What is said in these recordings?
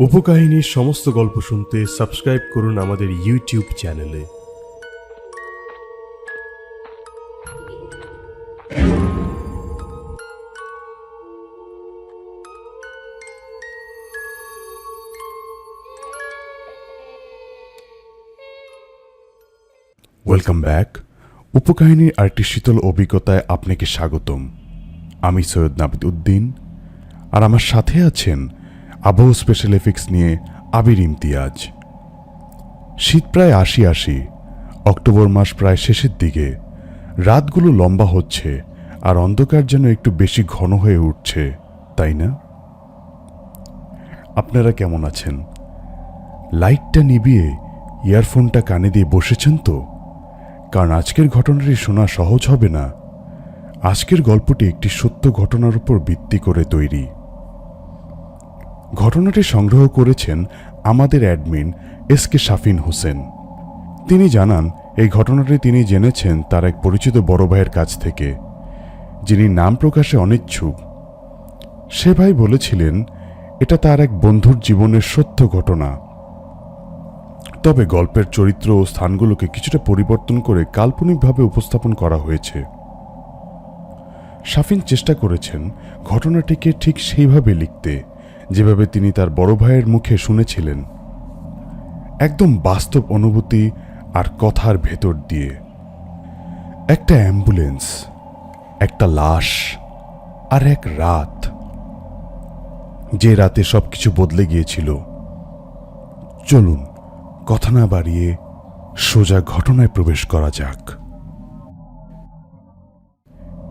উপকাহিনীর সমস্ত গল্প শুনতে সাবস্ক্রাইব করুন আমাদের ইউটিউব চ্যানেলে। ওয়েলকাম ব্যাক উপকাহিনীর আরেকটি শীতল অভিজ্ঞতায় আপনাকে স্বাগতম। আমি সৈয়দ নাবিদ উদ্দিন, আর আমার সাথে আছেন আবহ স্পেশাল এফেক্টস নিয়ে আবির ইমতিয়াজ। শীত প্রায় আশি আশি, অক্টোবর মাস প্রায় শেষের দিকে। রাতগুলো লম্বা হচ্ছে আর অন্ধকার যেন একটু বেশি ঘন হয়ে উঠছে, তাই না? আপনারা কেমন আছেন? লাইটটা নিবিয়ে ইয়ারফোনটা কানে দিয়ে বসেছেন তো? কারণ আজকের ঘটনাটি শোনা সহজ হবে না। আজকের গল্পটি একটি সত্য ঘটনার উপর ভিত্তি করে তৈরি। ঘটনাটি সংগ্রহ করেছেন আমাদের admin S K Shafin Hossain. তিনি জানান, এই ঘটনাটি তিনি জেনেছেন তার এক পরিচিত বড় ভাইয়ের কাছ থেকে, যিনি নাম প্রকাশে অনিচ্ছুক। সে ভাই বলেছিলেন, এটা তার এক বন্ধুর জীবনের সত্য ঘটনা। তবে গল্পের চরিত্র ও স্থানগুলোকে কিছুটা পরিবর্তন করে কাল্পনিকভাবে উপস্থাপন করা হয়েছে। শাফিন চেষ্টা করেছেন ঘটনাটিকে ঠিক সেইভাবে লিখতে। যেভাবে তিনি তার বড় ভাইয়ের মুখে শুনেছিলেন, একদম বাস্তব অনুভূতি আর কথার ভেতর দিয়ে। একটা অ্যাম্বুলেন্স, একটা লাশ আর এক রাত, যে রাতে সবকিছু বদলে গিয়েছিল। চলুন, কথা না বাড়িয়ে সোজা ঘটনায় প্রবেশ করা যাক।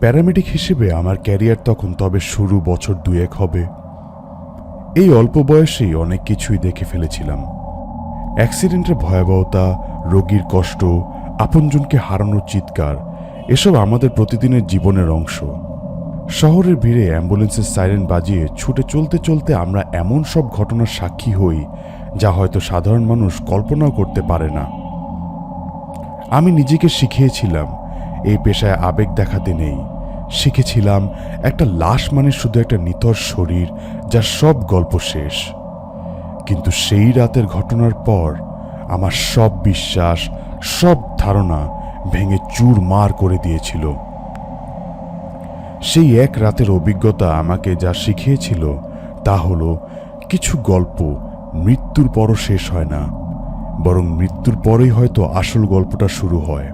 প্যারামেডিক হিসেবে আমার ক্যারিয়ার তখন তবে শুরু বছর দুয়েক হবে। এই অল্প বয়সেই অনেক কিছুই দেখে ফেলেছিলাম। অ্যাক্সিডেন্টের ভয়াবহতা, রোগীর কষ্ট, আপনজনকে হারানোর চিৎকার, এসব আমাদের প্রতিদিনের জীবনের অংশ। শহরের ভিড়ে অ্যাম্বুলেন্সের সাইরেন বাজিয়ে ছুটে চলতে চলতে আমরা এমন সব ঘটনার সাক্ষী হই, যা হয়তো সাধারণ মানুষ কল্পনাও করতে পারে না। আমি নিজেকে শিখিয়েছিলাম, এই পেশায় আবেগ দেখাতে নেই। শিখেছিলাম একটা লাশ মানে শুধু একটা নিতর শরীর যার সব গল্প শেষ। কিন্তু সেই রাতের ঘটনার পর আমার সব বিশ্বাস, সব ধারণা ভেঙে চুর মার করে দিয়েছিল। সেই এক রাতের অভিজ্ঞতা আমাকে যা শিখিয়েছিল তা হলো কিছু গল্প মৃত্যুর পরও শেষ হয় না, বরং মৃত্যুর পরেই হয়তো আসল গল্পটা শুরু হয়।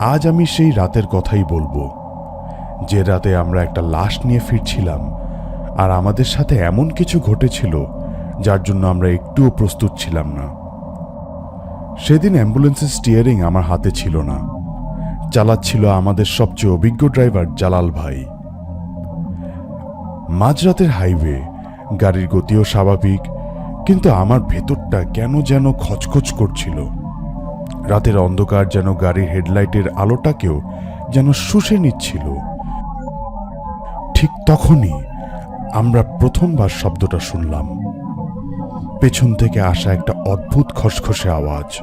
আজ আমি সেই রাতের কথাই বলব। যে রাতে আমরা একটা লাশ নিয়ে ফিরছিলাম, আর আমাদের সাথে এমন কিছু ঘটেছিল, যার জন্য আমরা একটুও প্রস্তুত ছিলাম না। সেদিন অ্যাম্বুলেন্সের স্টিয়ারিং আমার হাতে ছিল না। চালাচ্ছিল আমাদের সবচেয়ে অভিজ্ঞ ড্রাইভার জালাল ভাই। মাঝরাতের হাইওয়ে, গাড়ির গতিও স্বাভাবিক, কিন্তু আমার ভেতরটা কেন যেন খচখচ করছিল। রাতের অন্ধকার যেন গাড়ির হেডলাইটের আলোটাকেও যেন শুষে নিচ্ছিল। ঠিক তখনই আমরা প্রথমবার শব্দটা শুনলাম। পেছন থেকে আসা একটা অদ্ভুত খসখসে আওয়াজ।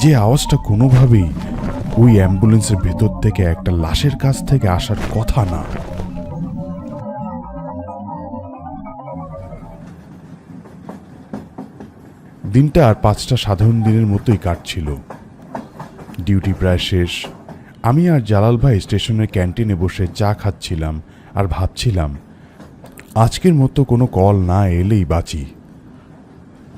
যে আওয়াজটা কোনোভাবেই ওই অ্যাম্বুলেন্সের ভেতর থেকে একটা লাশের কাছ থেকে আসার কথা না। দিনটা আর পাঁচটা সাধারণ দিনের মতোই কাটছিল। ডিউটি প্রায় শেষ। আমি আর জালাল ভাই স্টেশনের ক্যান্টিনে বসে চা খাচ্ছিলাম আর ভাবছিলাম, আজকের মতো কোনো কল না এলেই বাঁচি।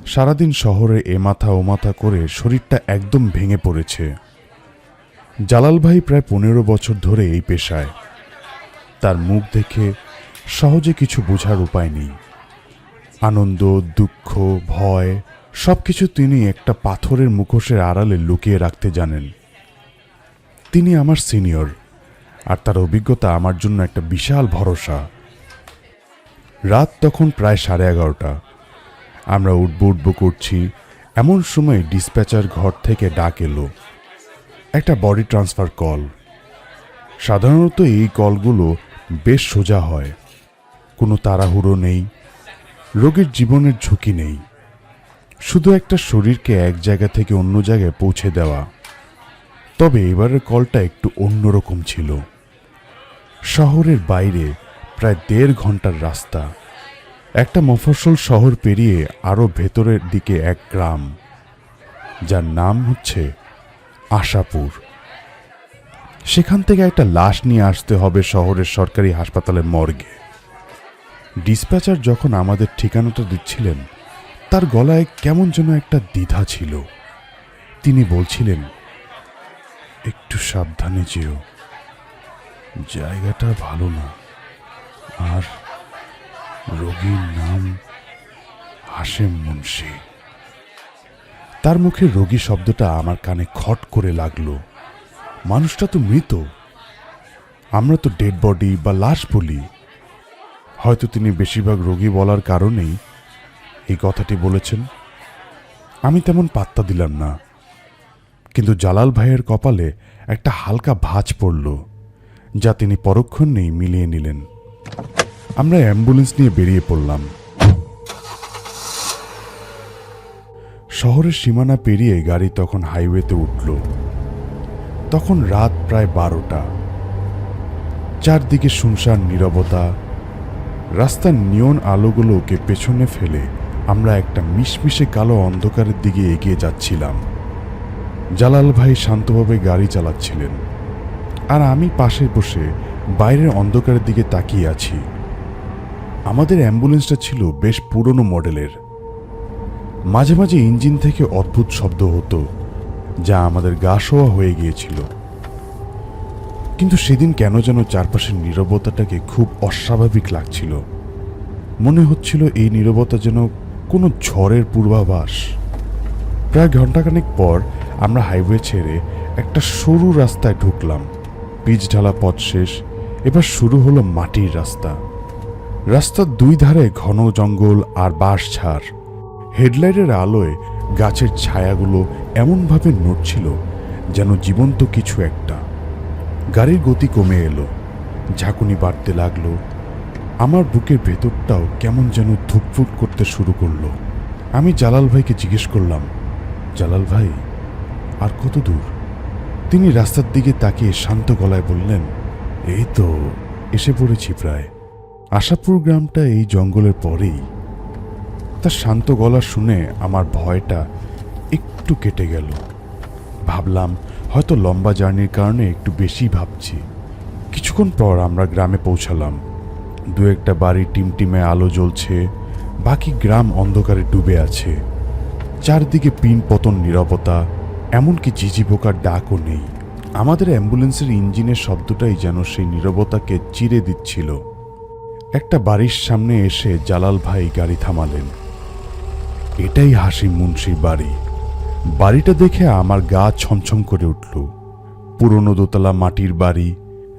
সারাদিন শহরে এ মাথা ও মাথা করে শরীরটা একদম ভেঙে পড়েছে। জালাল ভাই প্রায় পনেরো বছর ধরে এই পেশায়। তার মুখ দেখে সহজে কিছু বোঝার উপায় নেই। আনন্দ, দুঃখ, ভয় সবকিছু তিনি একটা পাথরের মুখোশের আড়ালে লুকিয়ে রাখতে জানেন। তিনি আমার সিনিয়র, আর তার অভিজ্ঞতা আমার জন্য একটা বিশাল ভরসা। রাত তখন প্রায় সাড়ে এগারোটা। আমরা উঠবো উঠবো করছি, এমন সময় ডিসপ্যাচার ঘর থেকে ডাক এলো। একটা বডি ট্রান্সফার কল। সাধারণত এই কলগুলো বেশ সোজা হয়। কোনো তাড়াহুড়ো নেই। রোগীর জীবনের ঝুঁকি নেই। শুধু একটা শরীরকে এক জায়গা থেকে অন্য জায়গায় পৌঁছে দেওয়া। তবে এবারের কলটা একটু অন্যরকম ছিল। শহরের বাইরে প্রায় দেড় ঘণ্টার রাস্তা। একটা মফস্বল শহর পেরিয়ে আরও ভেতরের দিকে এক গ্রাম। যার নাম হচ্ছে আশাপুর। সেখান থেকে একটা লাশ নিয়ে আসতে হবে শহরের সরকারি হাসপাতালের মর্গে। ডিসপ্যাচার যখন আমাদের ঠিকানাটা দিচ্ছিলেন তার গলায় কেমন যেন একটা দ্বিধা ছিল। তিনি বলছিলেন, একটু সাবধানে যেও। জায়গাটা ভালো না। আর রোগীর নাম হাসেম মুন্সি তার মুখে রোগী শব্দটা আমার কানে খট করে লাগল। মানুষটা তো মৃত। আমরা তো ডেড বডি বা লাশ বলি। হয়তো তিনি বেশিরভাগ রোগী বলার কারণেই এই কথাটি বলেছেন, আমি তেমন পাত্তা দিলাম না। কিন্তু জালাল ভাইয়ের কপালে একটা হালকা ভাঁজ পড়ল, যা তিনি পরক্ষণেই মিলিয়ে নিলেন। আমরা অ্যাম্বুলেন্স নিয়ে বেরিয়ে পড়লাম। শহরের সীমানা পেরিয়ে গাড়ি তখন হাইওয়েতে উঠল। তখন রাত প্রায় বারোটা। চারদিকে শুনশান নীরবতা, রাস্তার নিয়ন আলোগুলোকে পেছনে ফেলে আমরা একটা মিশমিশে কালো অন্ধকারের দিকে এগিয়ে যাচ্ছিলাম। জালাল ভাই শান্তভাবে গাড়ি চালাচ্ছিলেন। আর আমি পাশে বসে বাইরের অন্ধকারের দিকে তাকিয়ে আছি। আমাদের অ্যাম্বুলেন্সটা ছিল বেশ পুরনো মডেলের। মাঝে মাঝে ইঞ্জিন থেকে অদ্ভুত শব্দ হতো, যা আমাদের গা শোয়া হয়ে গিয়েছিল। কিন্তু সেদিন কেন যেন চারপাশের নীরবতাটাকে খুব অস্বাভাবিক লাগছিল। মনে হচ্ছিল এই নীরবতা যেন কোনো ঝড়ের পূর্বাভাস। প্রায় ঘন্টাখানেক পর আমরা হাইওয়ে ছেড়ে একটা সরু রাস্তায় ঢুকলাম। পিচ ঢালা পথ শেষ, এবার শুরু হলো মাটির রাস্তা। রাস্তার দুই ধারে ঘন জঙ্গল আর বাঁশঝাড় হেডলাইটের আলোয় গাছের ছায়াগুলো এমনভাবে নড়ছিল যেন জীবন্ত কিছু একটা। গাড়ির গতি কমে এলো, ঝাঁকুনি বাড়তে লাগল আমার বুকের ভেতরটাও কেমন যেন ধুকফুক করতে শুরু করল। আমি জালাল ভাইকে জিজ্ঞেস করলাম, জালাল ভাই, আর কত দূর? তিনি রাস্তার দিকে তাকিয়ে শান্ত গলায় বললেন, এই তো, এসে পড়েছি প্রায়। আশাপুর গ্রামটা এই জঙ্গলের পরেই। তার শান্ত গলা শুনে আমার ভয়টা একটু কেটে গেল। ভাবলাম, হয়তো লম্বা জার্নির কারণে একটু বেশি ভাবছি। কিছুক্ষণ পর আমরা গ্রামে পৌঁছালাম। দু একটা বাড়ির টিমটিমে আলো জ্বলছে, বাকি গ্রাম অন্ধকারে ডুবে আছে। চারদিকে পিন পতন নীরবতা, এমনকি ঝিঝি পোকার ডাকও নেই। আমাদের অ্যাম্বুলেন্সের ইঞ্জিনের শব্দটাই যেন সেই নীরবতাকে চিরে দিচ্ছিল। একটা বাড়ির সামনে এসে জালাল ভাই গাড়ি থামালেন। এটাই হাসি মুন্সির বাড়ি। বাড়িটা দেখে আমার গা ছমছম করে উঠল। পুরনো দোতলা মাটির বাড়ি,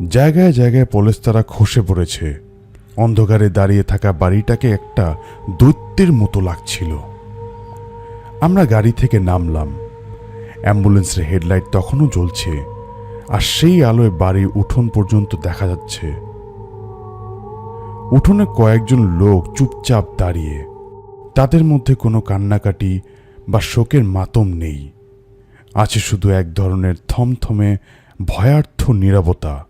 জায়গায় জায়গায় পলেস্তারা খসে পড়েছে। অন্ধকারে দাঁড়িয়ে থাকা বাড়িটাকে একটা দৈত্যের মতো লাগছিল। আমরা গাড়ি থেকে নামলাম। অ্যাম্বুলেন্সের হেডলাইট তখনও জ্বলছে, আর সেই আলোয় বাড়ির উঠোন পর্যন্ত দেখা যাচ্ছে। উঠোনে কয়েকজন লোক চুপচাপ দাঁড়িয়ে, তাদের মধ্যে কোনো কান্নাকাটি বা শোকের মাতম নেই। আছে শুধু এক ধরনের থমথমে, ভয়ার্থ নীরবতা।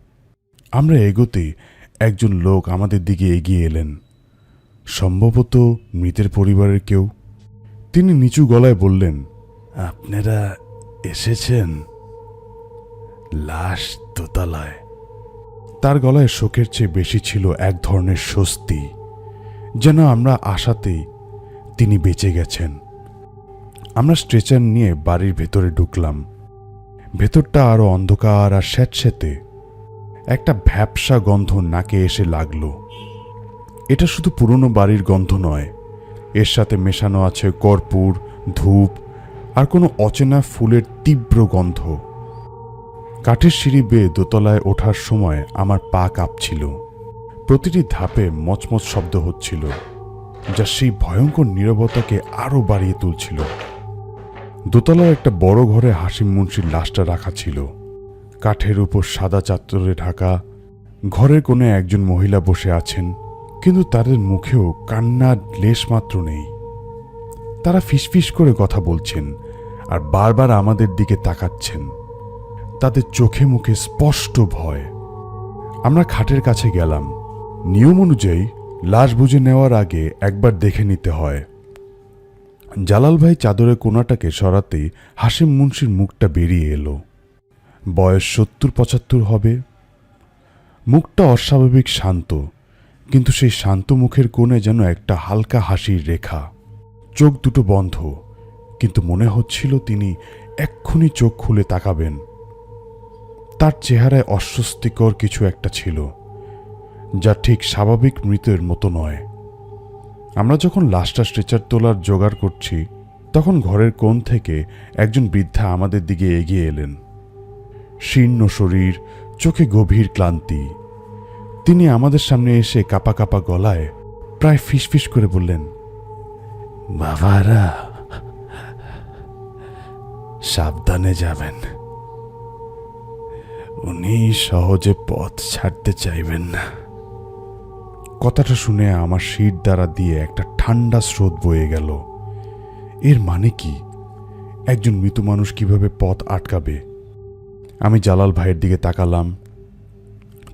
আমরা এগোতে একজন লোক আমাদের দিকে এগিয়ে এলেন। সম্ভবত মৃতের পরিবারের কেউ। তিনি নিচু গলায় বললেন, আপনারা এসেছেন? লাশ দোতলায়। তার গলায় শোকের চেয়ে বেশি ছিল এক ধরনের স্বস্তি, যেন আমরা আশাতেই তিনি বেঁচে গেছেন। আমরা স্ট্রেচার নিয়ে বাড়ির ভেতরে ঢুকলাম। ভেতরটা আরও অন্ধকার আর স্যাঁতস্যাঁতে। একটা ভ্যাপসা গন্ধ নাকে এসে লাগল। এটা শুধু পুরনো বাড়ির গন্ধ নয়, এর সাথে মেশানো আছে কর্পূর, ধূপ আর কোনো অচেনা ফুলের তীব্র গন্ধ। কাঠের সিঁড়ি বেয়ে দোতলায় ওঠার সময় আমার পা কাঁপছিল। প্রতিটি ধাপে মচমচ শব্দ হচ্ছিল, যা সেই ভয়ঙ্কর নীরবতাকে আরও বাড়িয়ে তুলছিল। দোতলার একটা বড় ঘরে হাসিম মুন্সির লাশটা রাখা ছিল। কাঠের উপর সাদা চাদরে ঢাকা। ঘরের কোণে একজন মহিলা বসে আছেন, কিন্তু তাদের মুখেও কান্নার লেশমাত্র নেই। তারা ফিসফিস করে কথা বলছেন আর বারবার আমাদের দিকে তাকাচ্ছেন। তাদের চোখে মুখে স্পষ্ট ভয়। আমরা খাটের কাছে গেলাম। নিয়ম অনুযায়ী লাশ বুঝে নেওয়ার আগে একবার দেখে নিতে হয়। জালাল ভাই চাদরের কোনাটাকে সরাতেই হাসিম মুন্সির মুখটা বেরিয়ে এলো। বয়স সত্তর পঁচাত্তর হবে। মুখটা অস্বাভাবিক শান্ত, কিন্তু সেই শান্ত মুখের কোণে যেন একটা হালকা হাসির রেখা। চোখ দুটো বন্ধ, কিন্তু মনে হচ্ছিল তিনি এক্ষুনি চোখ খুলে তাকাবেন। তার চেহারায় অস্বস্তিকর কিছু একটা ছিল, যা ঠিক স্বাভাবিক মৃতের মতো নয়। আমরা যখন লাশটা স্ট্রেচার তোলার জোগাড় করছি, তখন ঘরের কোণ থেকে একজন বৃদ্ধা আমাদের দিকে এগিয়ে এলেন। শীর্ণ শরীর, চোখে গভীর ক্লান্তি। তিনি আমাদের সামনে এসে কাপা কাপা গলায় প্রায় ফিসফিস করে বললেন, বাবারা, সাবধানে যাবেন। উনি সহজে পথ ছাড়তে চাইবেন না। কথাটা শুনে আমার শির দ্বারা দিয়ে একটা ঠান্ডা স্রোত বয়ে গেল। এর মানে কি? একজন মৃত মানুষ কীভাবে পথ আটকাবে? আমি জালাল ভাইয়ের দিকে তাকালাম।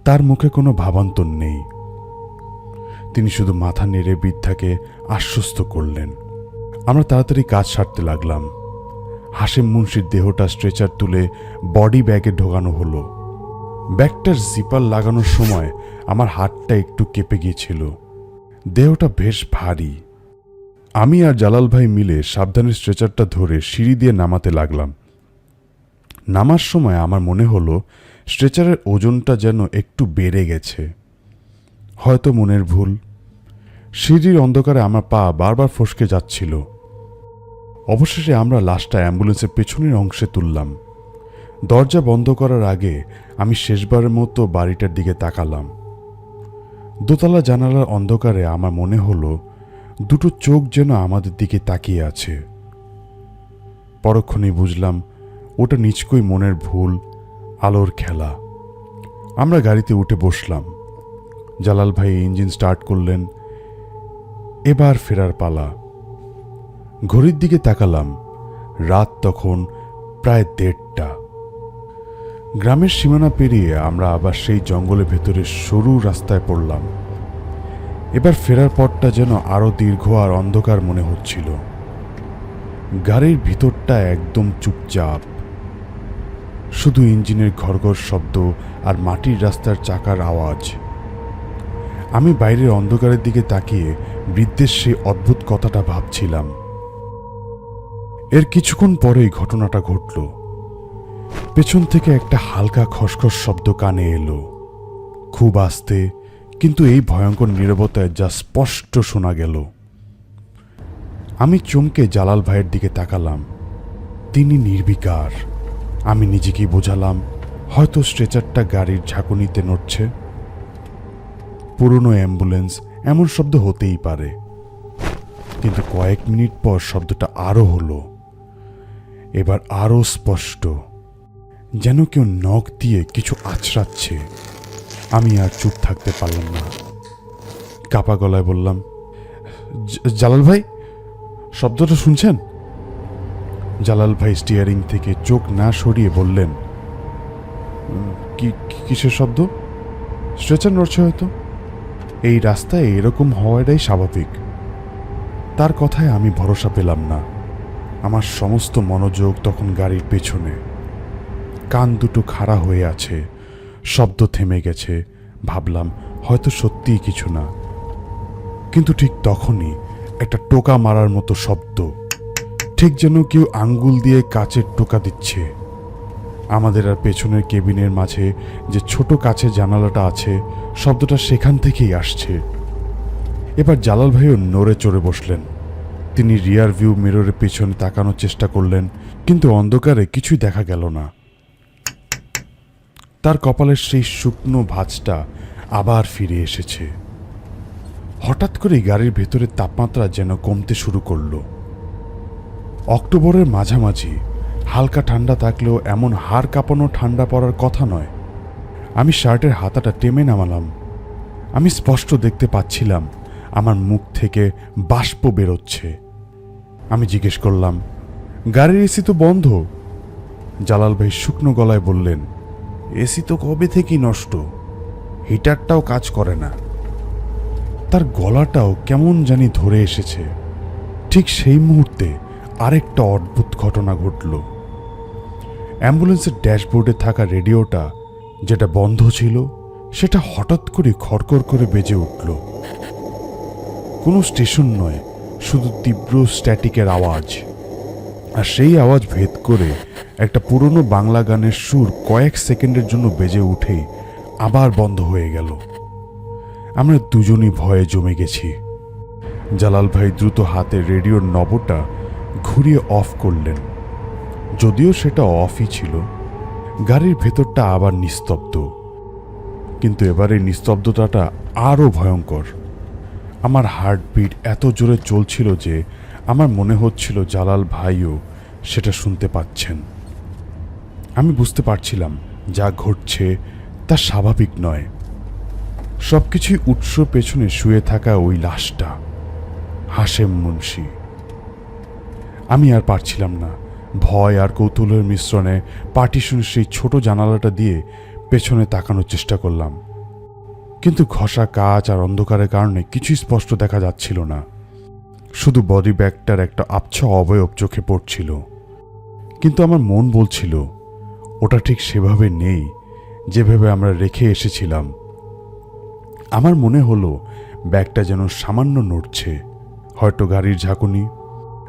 তার মুখে কোনো ভাবান্তর নেই। তিনি শুধু মাথা নেড়ে বৃদ্ধাকে আশ্বস্ত করলেন। আমরা তাড়াতাড়ি কাজ সারতে লাগলাম। হাসিম মুন্সির দেহটা স্ট্রেচার তুলে বডি ব্যাগে ঢোকানো হলো। ব্যাগটার জিপার লাগানোর সময় আমার হাতটা একটু কেঁপে গিয়েছিল। দেহটা বেশ ভারী। আমি আর জালাল ভাই মিলে সাবধানে স্ট্রেচারটা ধরে সিঁড়ি দিয়ে নামাতে লাগলাম। নামার সময় আমার মনে হলো স্ট্রেচারের ওজনটা যেন একটু বেড়ে গেছে। হয়তো মনের ভুল। সিঁড়ির অন্ধকারে আমার পা বারবার ফসকে যাচ্ছিল। অবশেষে আমরা লাশটা অ্যাম্বুলেন্সের পেছনের অংশে তুললাম। দরজা বন্ধ করার আগে আমি শেষবারের মতো বাড়িটার দিকে তাকালাম। দোতলা জানালার অন্ধকারে আমার মনে হলো দুটো চোখ যেন আমাদের দিকে তাকিয়ে আছে। পরক্ষণেই বুঝলাম ওটা নিচকই মনের ভুল, আলোর খেলা। আমরা গাড়িতে উঠে বসলাম। জালাল ভাই ইঞ্জিন স্টার্ট করলেন। এবার ফেরার পালা। ঘড়ির দিকে তাকালাম। রাত তখন প্রায় দেড়টা। গ্রামের সীমানা পেরিয়ে আমরা আবার সেই জঙ্গলের ভেতরে সরু রাস্তায় পড়লাম। এবার ফেরার পথটা যেন আরও দীর্ঘ আর অন্ধকার মনে হচ্ছিল। গাড়ির ভিতরটা একদম চুপচাপ। শুধু ইঞ্জিনের ঘরঘর শব্দ আর মাটির রাস্তার চাকার আওয়াজ। আমি বাইরের অন্ধকারের দিকে তাকিয়ে বৃদ্ধের সেই অদ্ভুত কথাটা ভাবছিলাম। এর কিছুক্ষণ পরেই ঘটনাটা ঘটল। পেছন থেকে একটা হালকা খসখস শব্দ কানে এলো। খুব আস্তে, কিন্তু এই ভয়ঙ্কর নীরবতায় যা স্পষ্ট শোনা গেল। আমি চমকে জালাল ভাইয়ের দিকে তাকালাম। তিনি নির্বিকার। আমি নিজেকেই বোঝালাম, হয়তো স্ট্রেচারটা গাড়ির ঝাঁকুনিতে নড়ছে। পুরনো অ্যাম্বুলেন্স এমন শব্দ হতেই পারে। কিন্তু কয়েক মিনিট পর শব্দটা আরও হলো। এবার আরও স্পষ্ট, যেন কেউ নখ দিয়ে কিছু আছড়াচ্ছে। আমি আর চুপ থাকতে পারলাম না। কাপা গলায় বললাম জালাল ভাই, শব্দটা শুনছেন? জালাল ভাই স্টিয়ারিং থেকে চোখ না সরিয়ে বললেন কি, কিসের শব্দ? স্ট্রেচার নড়ছে হয়তো? এই রাস্তায় এরকম হওয়াটাই স্বাভাবিক। তার কথায় আমি ভরসা পেলাম না। আমার সমস্ত মনোযোগ তখন গাড়ির পেছনে। কান দুটো খাড়া হয়ে আছে, শব্দ থেমে গেছে। ভাবলাম, হয়তো সত্যিই কিছু না। কিন্তু ঠিক তখনই একটা টোকা মারার মতো শব্দ ঠিক যেন কেউ আঙ্গুল দিয়ে কাচের টোকা দিচ্ছে। আমাদের আর পেছনের কেবিনের মাঝে যে ছোট কাছের জানালাটা আছে, শব্দটা সেখান থেকেই আসছে। এবার জালাল ভাইও নড়ে চড়ে বসলেন। তিনি রিয়ার ভিউ মিররের পেছনে তাকানোর চেষ্টা করলেন, কিন্তু অন্ধকারে কিছুই দেখা গেল না। তার কপালের সেই শুকনো ভাঁজটা আবার ফিরে এসেছে। হঠাৎ করেই গাড়ির ভেতরের তাপমাত্রা যেন কমতে শুরু করল। অক্টোবরের মাঝামাঝি, হালকা ঠান্ডা থাকলেও এমন হাড় কাঁপানো ঠান্ডা পড়ার কথা নয়। আমি শার্টের হাতাটা টেমে নামালাম। আমি স্পষ্ট দেখতে পাচ্ছিলাম, আমার মুখ থেকে বাষ্প বেরোচ্ছে। আমি জিজ্ঞেস করলাম, গাড়ির এসি তো বন্ধ? জালাল ভাই শুকনো গলায় বললেন, এসি তো কবে থেকেই নষ্ট? হিটারটাও কাজ করে না। তার গলাটাও কেমন জানি ধরে এসেছে। ঠিক সেই মুহূর্তে আরেকটা অদ্ভুত ঘটনা ঘটল। অ্যাম্বুলেন্সের ড্যাশবোর্ডে থাকা রেডিওটা যেটা বন্ধ ছিল, সেটা হঠাৎ করে খড়কড় করে বেজে উঠল। কোনো স্টেশন নয়, শুধু তীব্র স্ট্যাটিকের আওয়াজ। আর সেই আওয়াজ ভেদ করে একটা পুরনো বাংলা গানের সুর কয়েক সেকেন্ডের জন্য বেজে উঠেই আবার বন্ধ হয়ে গেল। আমরা দুজনই ভয়ে জমে গেছি। জালাল ভাই দ্রুত হাতে রেডিওর নবটা ঘুরিয়ে অফ করলেন। যদিও সেটা অফই ছিল, গাড়ির ভেতরটা আবার নিস্তব্ধ। কিন্তু এবারে নিস্তব্ধতাটা আরও ভয়ঙ্কর। আমার হার্টবিট এত জোরে চলছিল যে আমার মনে হচ্ছিল জালাল ভাইও সেটা শুনতে পাচ্ছেন। আমি বুঝতে পারছিলাম যা ঘটছে তা স্বাভাবিক নয়। সবকিছুই উৎস পেছনে শুয়ে থাকা ওই লাশটা হাসেম মুন্সি। আমি আর পারছিলাম না। ভয় আর কৌতূহলের মিশ্রণে পার্টিশনের সেই ছোট জানালাটা দিয়ে পেছনে তাকানোর চেষ্টা করলাম। কিন্তু ঘষা কাজ আর অন্ধকারের কারণে কিছুই স্পষ্ট দেখা যাচ্ছিল না। শুধু বডি ব্যাগটার একটা আবছা অবয়ব চোখে পড়ছিল। কিন্তু আমার মন বলছিল, ওটা ঠিক সেভাবে নেই, যেভাবে আমরা রেখে এসেছিলাম। আমার মনে হলো, ব্যাগটা যেন সামান্য নড়ছে। হয়তো গাড়ির ঝাঁকুনি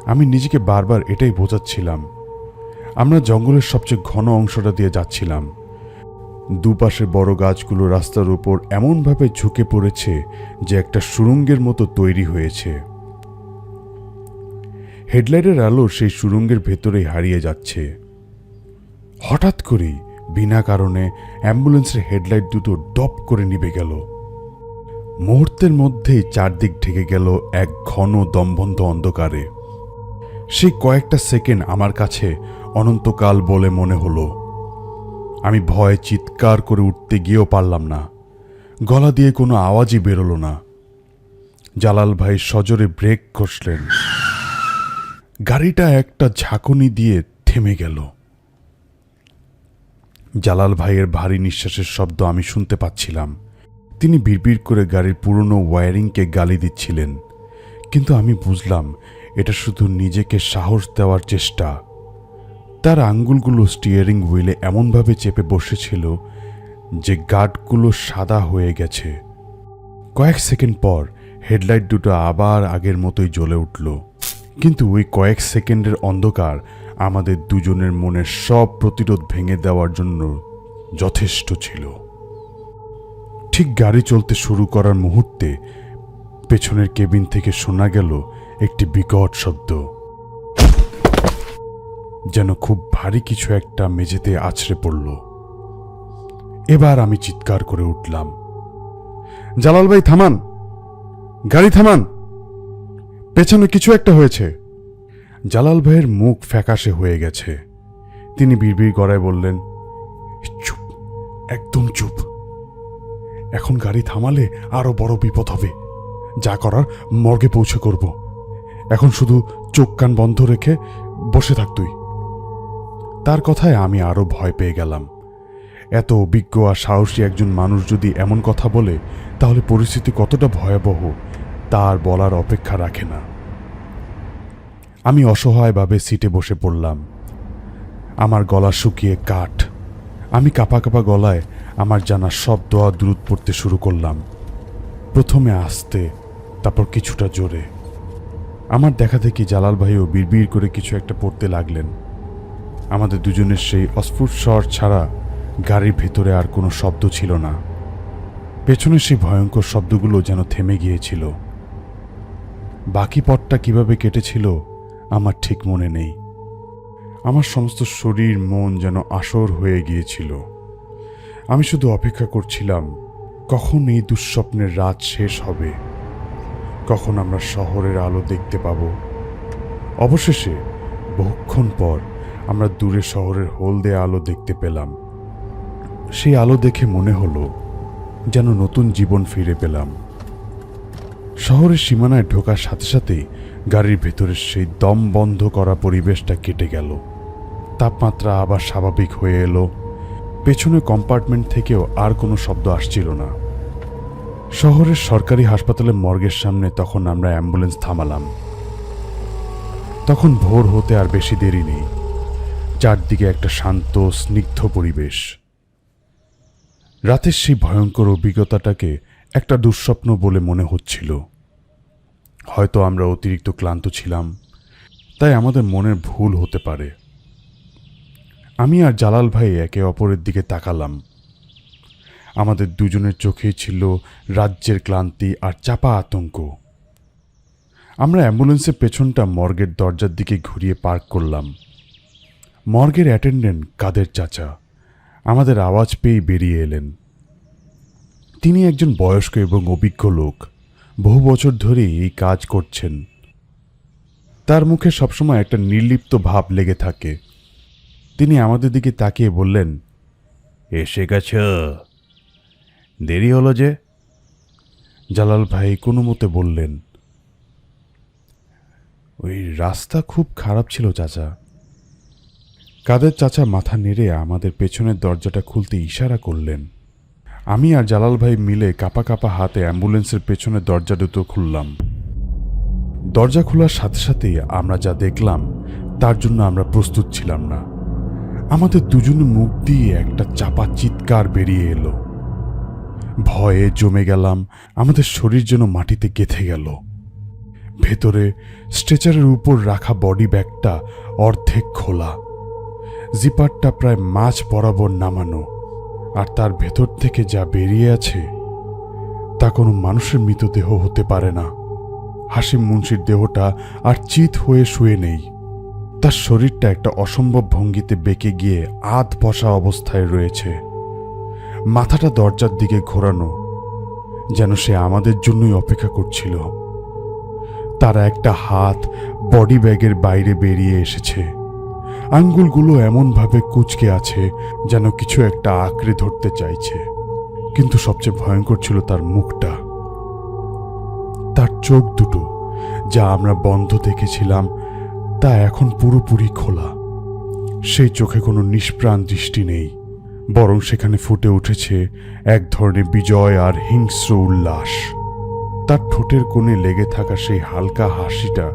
আমি নিজেকে বারবার এটাই বোঝাচ্ছিলাম। আমরা জঙ্গলের সবচেয়ে ঘন অংশটা দিয়ে যাচ্ছিলাম। দুপাশে বড় গাছগুলো রাস্তার উপর এমনভাবে ঝুঁকে পড়েছে যে একটা সুরঙ্গের মতো তৈরি হয়েছে। হেডলাইটের আলো সেই সুরঙ্গের ভেতরেই হারিয়ে যাচ্ছে। হঠাৎ করেই, বিনা কারণে, অ্যাম্বুলেন্সের হেডলাইট দুটো ডপ করে নিভে গেল। মুহূর্তের মধ্যেই চারদিক ঢেকে গেল এক ঘন দমবন্ধ অন্ধকারে। সেই কয়েকটা সেকেন্ড আমার কাছে অনন্তকাল বলে মনে হলো। আমি ভয়ে চিৎকার করে উঠতে গিয়েও পারলাম না। গলা দিয়ে কোনো আওয়াজই বেরোলো না। জালাল ভাই সজোরে ব্রেক কষলেন গাড়িটা একটা ঝাঁকুনি দিয়ে থেমে গেল। জালাল ভাইয়ের ভারী নিঃশ্বাসের শব্দ আমি শুনতে পাচ্ছিলাম। তিনি বিড়বিড় করে গাড়ির পুরনো ওয়্যারিংকে গালি দিচ্ছিলেন। কিন্তু আমি বুঝলাম এটা শুধু নিজেকে সাহস দেওয়ার চেষ্টা। তার আঙ্গুলগুলো স্টিয়ারিং হুইলে এমনভাবে চেপে বসেছিল যে গার্ডগুলো সাদা হয়ে গেছে। কয়েক সেকেন্ড পর হেডলাইট দুটো আবার আগের মতোই জ্বলে উঠল। কিন্তু ওই কয়েক সেকেন্ডের অন্ধকার আমাদের দুজনের মনের সব প্রতিরোধ ভেঙে দেওয়ার জন্য যথেষ্ট ছিল। ঠিক গাড়ি চলতে শুরু করার মুহূর্তে পেছনের কেবিন থেকে শোনা গেল একটি বিকট শব্দ। যেন খুব ভারী কিছু একটা মেঝেতে আছড়ে পড়ল। এবার আমি চিৎকার করে উঠলাম। জালাল ভাই, থামান। গাড়ি থামান। পেছনে কিছু একটা হয়েছে। জালাল ভাইয়ের মুখ ফ্যাকাশে হয়ে গেছে। তিনি বিড়বিড় গড়ায় বললেন, চুপ, একদম চুপ। এখন গাড়ি থামালে আরও বড় বিপদ হবে। যা করার মর্গে পৌঁছে করব। এখন শুধু চোখ কান বন্ধ রেখে বসে থাক তুই। তার কথায় আমি আরও ভয় পেয়ে গেলাম। এত অভিজ্ঞ আর সাহসী একজন মানুষ যদি এমন কথা বলে, তাহলে পরিস্থিতি কতটা ভয়াবহ, তার বলার অপেক্ষা রাখে না। আমি অসহায়ভাবে সিটে বসে পড়লাম। আমার গলা শুকিয়ে কাঠ। আমি কাপা কাপা গলায় আমার জানা সব দোয়া দূরত পড়তে শুরু করলাম। প্রথমে আস্তে, তারপর কিছুটা জোরে। আমার দেখা দেখি জালাল ভাইও বিড়বিড় করে কিছু একটা পড়তে লাগলেন। আমাদের দুজনের সেই অস্ফুট স্বর ছাড়া গাড়ির ভেতরে আর কোনো শব্দ ছিল না। পেছনে সেই ভয়ঙ্কর শব্দগুলো যেন থেমে গিয়েছিল। বাকি পথটা কীভাবে কেটেছিল, আমার ঠিক মনে নেই। আমার সমস্ত শরীর, মন যেন আসর হয়ে গিয়েছিল। আমি শুধু অপেক্ষা করছিলাম, কখন এই দুঃস্বপ্নের রাত শেষ হবে? কখন আমরা শহরের আলো দেখতে পাব? অবশেষে বহুক্ষণ পর আমরা দূরে শহরের হলদে আলো দেখতে পেলাম। সেই আলো দেখে মনে হলো যেন নতুন জীবন ফিরে পেলাম। শহরের সীমানায় ঢোকার সাথে সাথেই গাড়ির ভেতরের সেই দম বন্ধ করা পরিবেশটা কেটে গেল। তাপমাত্রা আবার স্বাভাবিক হয়ে এলো। পেছনে কম্পার্টমেন্ট থেকেও আর কোনো শব্দ আসছিল না। শহরের সরকারি হাসপাতালের মর্গের সামনে তখন আমরা অ্যাম্বুলেন্স থামালাম। তখন ভোর হতে আর বেশি দেরি নেই। চারদিকে একটা শান্ত, স্নিগ্ধ পরিবেশ। রাতের সেই ভয়ঙ্কর অভিজ্ঞতাটাকে একটা দুঃস্বপ্ন বলে মনে হচ্ছিল। হয়তো আমরা অতিরিক্ত ক্লান্ত ছিলাম, তাই আমাদের মনের ভুল হতে পারে। আমি আর জালাল ভাই একে অপরের দিকে তাকালাম। আমাদের দুজনের চোখেই ছিল রাজ্যের ক্লান্তি আর চাপা আতঙ্ক। আমরা অ্যাম্বুলেন্সের পেছনটা মর্গের দরজার দিকে ঘুরিয়ে পার্ক করলাম। মর্গের অ্যাটেন্ডেন্ট কাদের চাচা? আমাদের আওয়াজ পেয়েই বেরিয়ে এলেন। তিনি একজন বয়স্ক এবং অভিজ্ঞ লোক। বহু বছর ধরে এই কাজ করছেন। তার মুখে সবসময় একটা নির্লিপ্ত ভাব লেগে থাকে। তিনি আমাদের দিকে তাকিয়ে বললেন, এসে গেছ? দেরি হলো যে? জালাল ভাই কোনো মতে বললেন, ওই রাস্তা খুব খারাপ ছিল, চাচা। কাদের চাচা মাথা নেড়ে আমাদের পেছনের দরজাটা খুলতে ইশারা করলেন। আমি আর জালাল ভাই মিলে কাপা কাপা হাতে অ্যাম্বুলেন্সের পেছনের দরজা দুটো খুললাম। দরজা খোলার সাথে সাথে আমরা যা দেখলাম, তার জন্য আমরা প্রস্তুত ছিলাম না। আমাদের দুজনের মুখ দিয়ে একটা চাপা চিৎকার বেরিয়ে এলো। ভয়ে জমে গেলাম। আমাদের শরীর যেন মাটিতে গেথে গেল। ভেতরে স্ট্রেচারের উপর রাখা বডি ব্যাগটা অর্ধেক খোলা। জিপারটা প্রায় মাছ বরাবর নামানো। আর তার ভেতর থেকে যা বেরিয়ে আছে, তা কোনো মানুষের মৃতদেহ হতে পারে না। হাসিম মুন্সির দেহটা আর চিত হয়ে শুয়ে নেই। তার শরীরটা একটা অসম্ভব ভঙ্গিতে বেঁকে গিয়ে আধ বসা অবস্থায় রয়েছে। মাথাটা দরজার দিকে ঘোরানো, যেন সে আমাদের জন্যই অপেক্ষা করছিল। তারা একটা হাত বডি ব্যাগের বাইরে বেরিয়ে এসেছে। আঙ্গুলগুলো এমনভাবে কুচকে আছে, যেন কিছু একটা আঁকড়ে ধরতে চাইছে। কিন্তু সবচেয়ে ভয়ঙ্কর ছিল তার মুখটা। তার চোখ দুটো যা আমরা বন্ধ দেখেছিলাম, তা এখন পুরোপুরি খোলা। সেই চোখে কোনো নিষ্প্রাণ দৃষ্টি নেই। বরং সেখানে ফুটে উঠেছে এক ধরনের বিজয় আর হিংস্র উল্লাস। তার ঠোঁটের কোণে লেগে থাকা সেই হালকা হাসিটা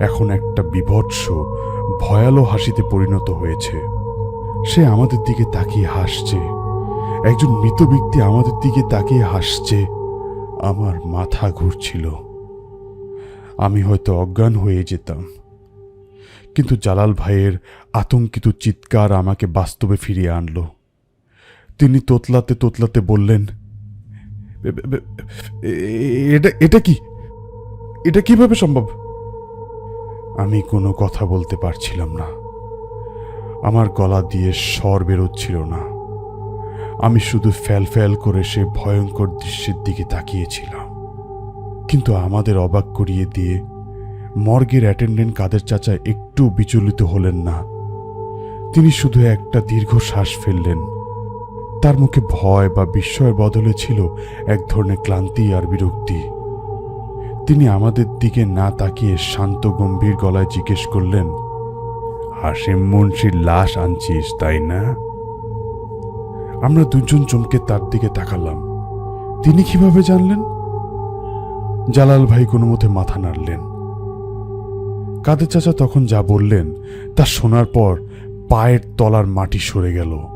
এখন একটা বিভৎস ভয়ালো হাসিতে পরিণত হয়েছে। সে আমাদের দিকে তাকিয়ে হাসছে। একজন মৃত ব্যক্তি আমাদের দিকে তাকিয়ে হাসছে। আমার মাথা ঘুরছিল। আমি হয়তো অজ্ঞান হয়ে যেতাম। কিন্তু জালাল ভাইয়ের আতঙ্কিত চিৎকার আমাকে বাস্তবে ফিরিয়ে আনলো। তিনি তোতলাতে তোতলাতে বললেন, "এ- এ- এ- এটা এটা কি? এটা কীভাবে সম্ভব? আমি কোনো কথা বলতে পারছিলাম না। আমার গলা দিয়ে স্বর বেরোচ্ছিল না। আমি শুধু ফ্যাল ফ্যাল করে সে ভয়ঙ্কর দৃশ্যের দিকে তাকিয়েছিলাম। কিন্তু আমাদের অবাক করিয়ে দিয়ে মর্গের অ্যাটেন্ডেন্ট কাদের চাচা একটু বিচলিত হলেন না। তিনি শুধু একটা দীর্ঘ শ্বাস ফেললেন। তার মুখে ভয় বা বিস্ময়ের বদলে ছিল এক ধরনের ক্লান্তি আর বিরক্তি। তিনি আমাদের দিকে না তাকিয়ে শান্ত, গম্ভীর গলায় জিজ্ঞেস করলেন হাসিম মুন্সির লাশ আনছিস, তাই না? আমরা দুজন চমকে তার দিকে তাকালাম। তিনি কীভাবে জানলেন? জালাল ভাই কোনো মতে মাথা নাড়লেন। কাদের চাচা তখন যা বললেন, তা শোনার পর পায়ের তলার মাটি সরে গেল।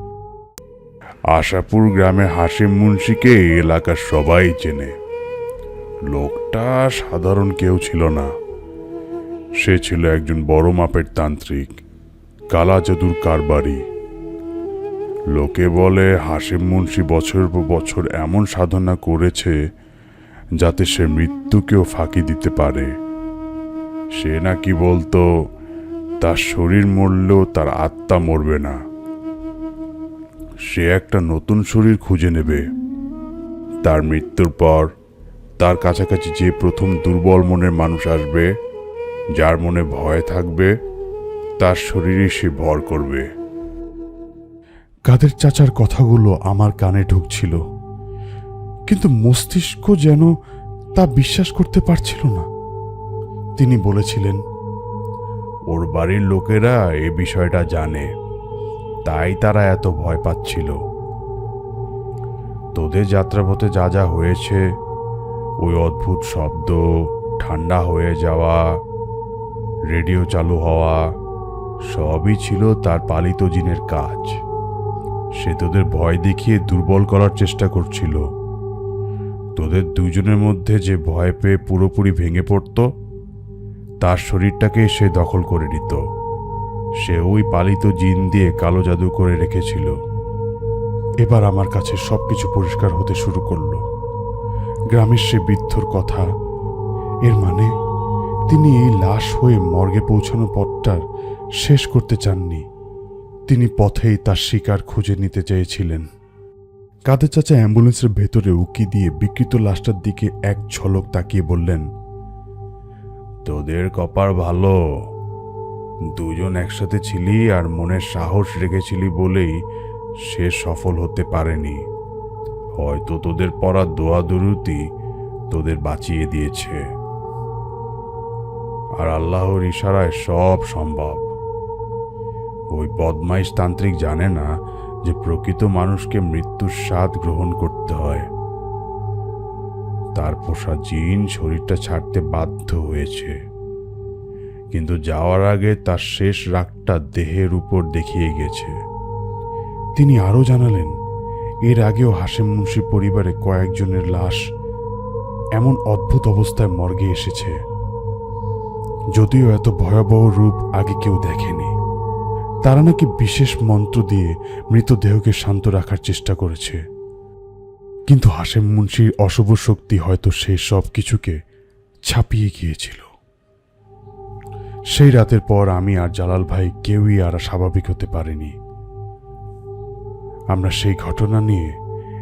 আশাপুর গ্রামের হাসিম মুন্সিকে এলাকার সবাই চেনে। লোকটা সাধারণ কেউ ছিল না। সে ছিল একজন বড় মাপের তান্ত্রিক কালা জাদুর কারবারি। লোকে বলে হাসিম মুন্সি বছরের পর বছর এমন সাধনা করেছে যাতে সে মৃত্যুকেও ফাঁকি দিতে পারে। সে নাকি বলতো, তার শরীর মরলেও তার আত্মা মরবে না। সে একটা নতুন শরীর খুঁজে নেবে। তার মৃত্যুর পর তার কাছাকাছি যে প্রথম দুর্বল মনের মানুষ আসবে, যার মনে ভয় থাকবে, তার শরীরে সে ভর করবে। কাদের চাচার কথাগুলো আমার কানে ঢুকছিল, কিন্তু মস্তিষ্ক যেন তা বিশ্বাস করতে পারছিল না। তিনি বলেছিলেন, ওর বাড়ির লোকেরা এ বিষয়টা জানে। তাই তারা এত ভয় পাচ্ছিল। তোদের যাত্রাপথে যা যা হয়েছে, ওই অদ্ভুত শব্দ, ঠান্ডা হয়ে যাওয়া, রেডিও চালু হওয়া, সবই ছিল তার পালিত জিনের কাজ। সে তোদের ভয় দেখিয়ে দুর্বল করার চেষ্টা করছিল। তোদের দুজনের মধ্যে যে ভয় পেয়ে পুরোপুরি ভেঙে পড়ত, তার শরীরটাকে সে দখল করে নিত। সে ওই পালিত জিন দিয়ে কালো জাদু করে রেখেছিল। এবার আমার কাছে সবকিছু পরিষ্কার হতে শুরু করল। গ্রামের সে বৃদ্ধর কথা, এর মানে তিনি এই লাশ হয়ে মর্গে পৌঁছানো পথটার শেষ করতে চাননি। তিনি পথেই তার শিকার খুঁজে নিতে চেয়েছিলেন। কাদের চাচা অ্যাম্বুলেন্সের ভেতরে উকি দিয়ে বিকৃত লাশটার দিকে এক ঝলক তাকিয়ে বললেন, তোদের কপার ভালো। দুজন একসাথে ছিলি আর মনের সাহস রেখেছিলি বলেই সে সফল হতে পারেনি। হয়তো তোদের পড়া দোয়া দুরুতি তোদের বাঁচিয়ে দিয়েছে। আর আল্লাহর ইশারায় সব সম্ভব। ওই বদমাইশ তান্ত্রিক জানে না যে প্রকৃত মানুষকে মৃত্যুর স্বাদ গ্রহণ করতে হয়। তার পোষা জিন শরীরটা ছাড়তে বাধ্য হয়েছে। কিন্তু যাওয়ার আগে তার শেষ রাগটা দেহের উপর দেখিয়ে গেছে। তিনি আরও জানালেন, এর আগেও হাসেম মুন্সি পরিবারে কয়েকজনের লাশ এমন অদ্ভুত অবস্থায় মর্গে এসেছে, যদিও এত ভয়াবহ রূপ আগে কেউ দেখেনি। তারা নাকি বিশেষ মন্ত্র দিয়ে মৃতদেহকে শান্ত রাখার চেষ্টা করেছে। কিন্তু হাসেম মুন্সির অশুভ শক্তি হয়তো সেই সব কিছুকে ছাপিয়ে গিয়েছিল। সেই রাতের পর আমি আর জালাল ভাই কেউই আর স্বাভাবিক হতে পারিনি। আমরা সেই ঘটনা নিয়ে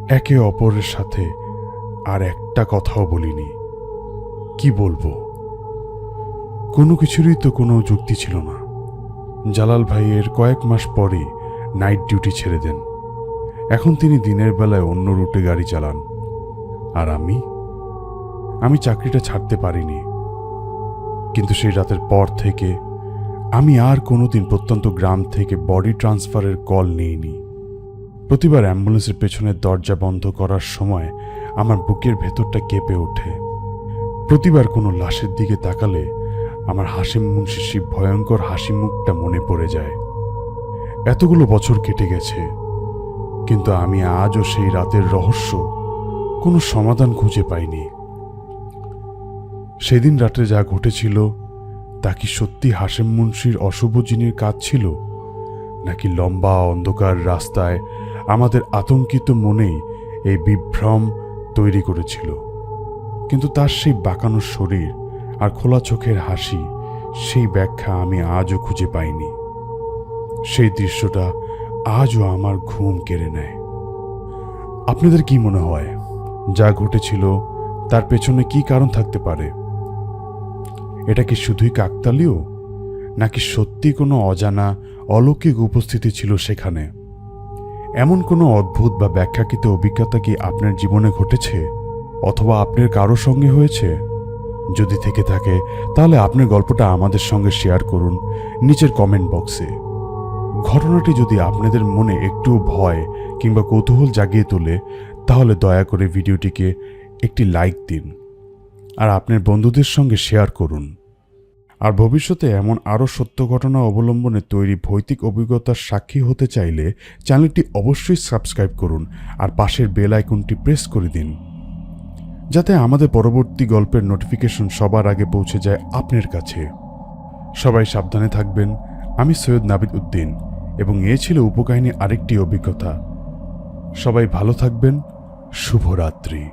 একে অপরের সাথে আর একটা কথাও বলিনি। কি বলব? কোনো কিছুরই তো কোনো যুক্তি ছিল না। জালাল ভাইয়ের কয়েক মাস পরে নাইট ডিউটি ছেড়ে দেন। এখন তিনি দিনের বেলায় অন্য রুটে গাড়ি চালান। আর আমি? আমি চাকরিটা ছাড়তে পারিনি। কিন্তু সেই রাতের পর থেকে আমি আর কোনোদিন প্রত্যন্ত গ্রাম থেকে বডি ট্রান্সফারের কল নিইনি। প্রতিবার অ্যাম্বুলেন্সের পেছনের দরজা বন্ধ করার সময় আমার বুকের ভেতরটা কেঁপে ওঠে। প্রতিবার কোনো লাশের দিকে তাকালে আমার হাসিম মুন্সির সেই ভয়ঙ্কর হাসি মুখটা মনে পড়ে যায়। এতগুলো বছর কেটে গেছে, কিন্তু আমি আজও সেই রাতের রহস্য কোনো সমাধান খুঁজে পাইনি। সেদিন রাতে যা ঘটেছিল, তা কি সত্যি হাসেম মুন্সির অশুভ জিনের কাজ ছিল? নাকি লম্বা অন্ধকার রাস্তায় আমাদের আতঙ্কিত মনেই এই বিভ্রম তৈরি করেছিল? কিন্তু তার সেই বাঁকানো শরীর আর খোলা চোখের হাসি, সেই ব্যাখ্যা আমি আজও খুঁজে পাইনি। সেই দৃশ্যটা আজও আমার ঘুম কেড়ে নেয়। আপনাদের কি মনে হয়, যা ঘটেছিল, তার পেছনে কি কারণ থাকতে পারে? এটা কি শুধুই কাকতালীয়? নাকি সত্যি কোনো অজানা, অলৌকিক উপস্থিতি ছিল সেখানে? এমন কোনো অদ্ভুত বা ব্যাখ্যাকৃত অভিজ্ঞতা কি আপনার জীবনে ঘটেছে? অথবা আপনার কারও সঙ্গে হয়েছে? যদি থেকে থাকে, তাহলে আপনার গল্পটা আমাদের সঙ্গে শেয়ার করুন নিচের কমেন্ট বক্সে। ঘটনাটি যদি আপনাদের মনে একটু ভয় কিংবা কৌতূহল জাগিয়ে তোলে, তাহলে দয়া করে ভিডিওটিকে একটি লাইক দিন। আর আপনার বন্ধুদের সঙ্গে শেয়ার করুন। আর ভবিষ্যতে এমন আরও সত্য ঘটনা অবলম্বনে তৈরি ভৌতিক অভিজ্ঞতার সাক্ষী হতে চাইলে চ্যানেলটি অবশ্যই সাবস্ক্রাইব করুন আর পাশের বেল আইকনটি প্রেস করে দিন। যাতে আমাদের পরবর্তী গল্পের নোটিফিকেশন সবার আগে পৌঁছে যায় আপনার কাছে। সবাই সাবধানে থাকবেন। আমি সৈয়দ নাবিদ উদ্দিন এবং এ ছিল উপকাহিনী আরেকটি অভিজ্ঞতা। সবাই ভালো থাকবেন। শুভরাত্রি।